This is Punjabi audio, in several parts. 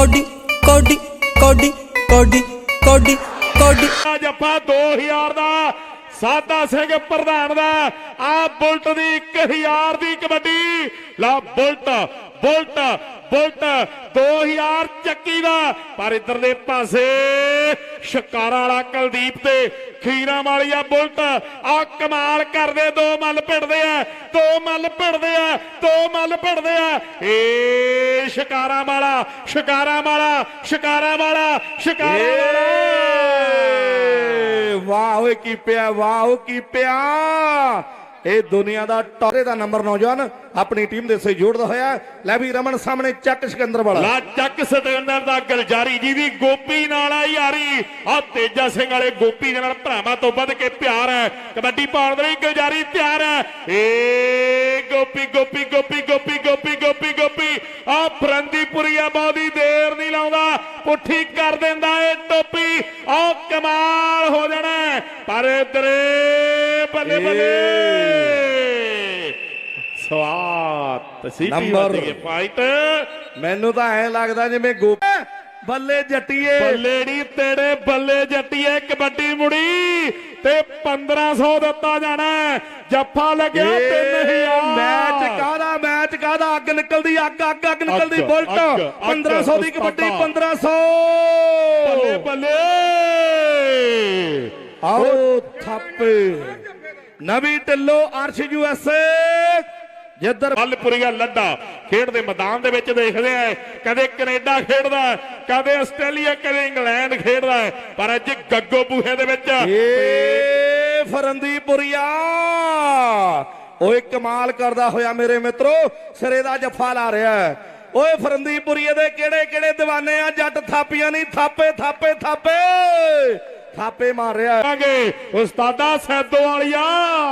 ਕੋਡੀ ਕੋਡੀ ਕੋਡੀ ਕੋਡੀ ਕੋਡੀ ਕੋਡੀ। ਆ ਜੱਫਾ 2000 ਦਾ ਸਾਦਾ ਸਿੰਘ ਪ੍ਰਧਾਨ ਦਾ, ਆ ਬੁਲਟ ਦੀ 1000 ਦੀ ਕਬੱਡੀ। ਲਾ ਬੁਲਟ ਬੁਲਟ ਬੁਲਟ 2000 ਚੱਕੀ ਦਾ। ਪਰ ਇਧਰ ਦੇ ਪਾਸੇ ਸ਼ਿਕਾਰਾ ਵਾਲਾ ਕੁਲਦੀਪ ਤੇ ਖੀਰਾ ਵਾਲੀ ਆ ਬੁਲਟ। ਆ ਕਮਾਲ ਕਰਦੇ ਦੋ ਮੱਲ ਭਿੜਦੇ ਆ ਦੋ ਮੱਲ ਭਿੜਦੇ ਆ ਦੋ ਮੱਲ ਭਿੜਦੇ ਆ। ਏ ਸ਼ਿਕਾਰਾ ਵਾਲਾ ਸ਼ਿਕਾਰਾ ਵਾਲਾ ਸ਼ਿਕਾਰਾ ਵਾਲਾ ਸ਼ਿਕਾਰਾ ਵਾਲਾ। ਵਾਹ ਓਏ ਕੀ ਪਿਆ ਵਾਹ ਕੀ ਪਿਆ। ਇਹ ਦੁਨੀਆ ਦਾ ਟੌਰੇ ਦਾ ਨੰਬਰ ਨੌਜਵਾਨ ਆਪਣੀ ਟੀਮ ਦੇ ਸੇ ਹੋਇਆ ਲੈ ਵੀ ਰਮਨ ਸਾਹਮਣੇ ਚੱਕ ਸਿਕੰਦਰ ਵਾਲਾ। ਲਾ ਚੱਕ ਸਤਿੰਦਰ ਦਾ ਗਲਜਾਰੀ ਜੀ ਵੀ ਗੋਪੀ ਨਾਲ ਆ ਯਾਰੀ। ਆ ਤੇਜਾ ਸਿੰਘ ਵਾਲੇ ਗੋਪੀ ਦੇ ਨਾਲ ਭਰਾਵਾਂ ਤੋਂ ਵੱਧ ਕੇ ਪਿਆਰ ਹੈ। ਕਬੱਡੀ ਪਾਉਣ ਦੇ ਲਈ ਗਲਜਾਰੀ ਤਿਆਰ ਹੈ। ਏ ਗੋਪੀ ਗੋਪੀ ਗੋਪੀ ਗੋਪੀ ਗੋਪੀ ਗੋਪੀ ਗੋਪੀ। ਆ ਫਰੰਦੀਪੁਰੀਆ ਬਾਦੀ ਦੇਰ ਨਹੀਂ ਲਾਉਂਦਾ। ਪੁੱਠੀ ਕਰ ਦਿੰਦਾ ਏ ਟੋਪੀ। ਆ ਕਮਾਲ ਹੋ ਜਾਣਾ ਹੈ। ਪਰ ਇਧਰੇ ਬੱਲੇ ਬੱਲੇ ਸਵਾਤ ਸੀਟੀ ਵੱਜ ਗਈ ਫਾਈਟ ਮੈਨੂੰ ਤਾਂ ਐ ਲੱਗਦਾ ਜਿਵੇਂ ਗੋਪ ਬੱਲੇ ਜੱਟੀਏ ਬੱਲੇ ਨੀ ਤੇਰੇ ਬੱਲੇ ਜੱਟੀਏ ਕਬੱਡੀ ਮੁੜੀ ਤੇ 1500 ਦਿੱਤਾ ਜਾਣਾ। ਜੱਫਾ ਲੱਗਿਆ 3000 ਮੈਚ ਕਾਹਦਾ ਮੈਚ ਕਾਹਦਾ ਅੱਗ ਨਿਕਲਦੀ ਅੱਗ ਅੱਗ ਅੱਗ ਨਿਕਲਦੀ ਬੁਲਟ ਅੱਗ, ਅੱਗ, 1500 ਦੀ ਕਬੱਡੀ ਉਸਤਾਦਾ। 1500 ਬੱਲੇ ਬੱਲੇ ਆਓ ਥਾਪੇ ਨਵੀਂ ਢਿੱਲੋ ਅਰਸ਼ ਯੂਐਸਏ ਜਿੱਧਰ ਮਲਪੁਰੀਆ ਲੱਡਾ ਖੇਡ ਦੇ ਮੈਦਾਨ ਦੇ ਵਿੱਚ ਦੇਖਦੇ ਆ ਕਦੇ ਕੈਨੇਡਾ ਖੇਡਦਾ ਕਦੇ ਆਸਟ੍ਰੇਲੀਆ ਕਦੇ ਇੰਗਲੈਂਡ ਖੇਡਦਾ ਪਰ ਅੱਜ ਗੱਗੋ ਬੂਹੇ ਦੇ ਵਿੱਚ ਏ ਫਰੰਦੀਪੁਰੀਆ ਓਏ ਕਮਾਲ ਕਰਦਾ ਹੋਇਆ ਮੇਰੇ ਮਿੱਤਰੋ ਸਿਰੇ ਦਾ ਜੱਫਾ ਲਾ ਰਿਹਾ ਹੈ। ਓਏ ਫਰੰਦੀਪੁਰੀਏ ਦੇ ਕਿਹੜੇ ਕਿਹੜੇ دیਵਾਨੇ ਆ ਜੱਟ ਥਾਪੀਆਂ ਨਹੀਂ ਥਾਪੇ ਥਾਪੇ ਥਾਪੇ ਥਾਪੇ ਮਾਰ ਰਿਹਾ ਹੈ। ਕਰਾਂਗੇ। ਉਸਤਾਦਾ ਸੈਦੋ ਵਾਲੀਆ।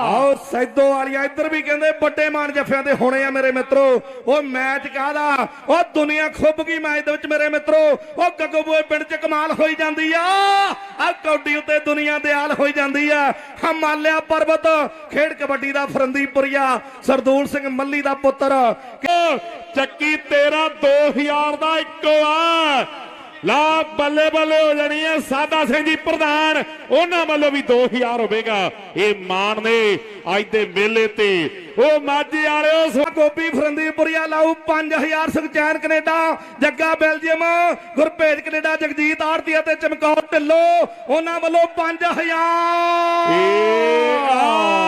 ਆਓ ਸੈਦੋ ਵਾਲੀਆ ਇੱਧਰ ਵੀ ਕਹਿੰਦੇ ਵੱਡੇ ਮਾਨ ਜੱਫਿਆਂ ਦੇ ਹੋਣੇ ਆ ਮੇਰੇ ਮਿੱਤਰੋ। ਉਹ ਮੈਚ ਕਾਹਦਾ? ਉਹ ਦੁਨੀਆ ਖੁੱਬ ਗਈ ਮੈਚ ਦੇ ਵਿੱਚ ਮੇਰੇ ਮਿੱਤਰੋ। ਉਹ ਗੱਗੋਬੂਏ ਪਿੰਡ 'ਚ ਕਮਾਲ ਹੋਈ ਜਾਂਦੀ ਆ। ਆ ਕੌਡੀ ਉੱਤੇ ਦੁਨੀਆ ਦੇ ਹਾਲ ਹੋਈ ਜਾਂਦੀ ਆ। ਹਿਮਾਲਿਆ ਪਰਬਤ ਖੇਡ ਕਬੱਡੀ ਦਾ ਫਰੰਦੀਪੁਰੀਆ ਸਰਦੂਲ ਸਿੰਘ ਮੱਲੀ ਦਾ ਪੁੱਤਰ। ਚੱਕੀ ਤੇਰਾ 2000 ਦਾ ਇੱਕੋ ਆ। ਲਾ ਬੱਲੇ ਬੱਲੇ ਹੋ ਜਾਣੀ ਹੈ ਸਾਦਾ ਸਿੰਘ ਜੀ ਪ੍ਰਧਾਨ, ਉਹਨਾਂ ਵੱਲੋਂ ਵੀ 2000 ਹੋਵੇਗਾ। ਇਹ ਮਾਣ ਨੇ ਅੱਜ ਦੇ ਮੇਲੇ ਤੇ। ਉਹ ਮਾਝੇ ਵਾਲਿਓ ਗੋਪੀ ਫਰੰਦੀਪੁਰੀਆ ਲਾਊ 5000 Sukhchain Canada, Jagga Belgium, Gurpej Canada, Jagjit ਆੜਤੀ ਅਤੇ ਚਮਕੌਰ ਢਿੱਲੋਂ, ਉਹਨਾਂ ਵੱਲੋਂ 5000 ਇਹ ਆ।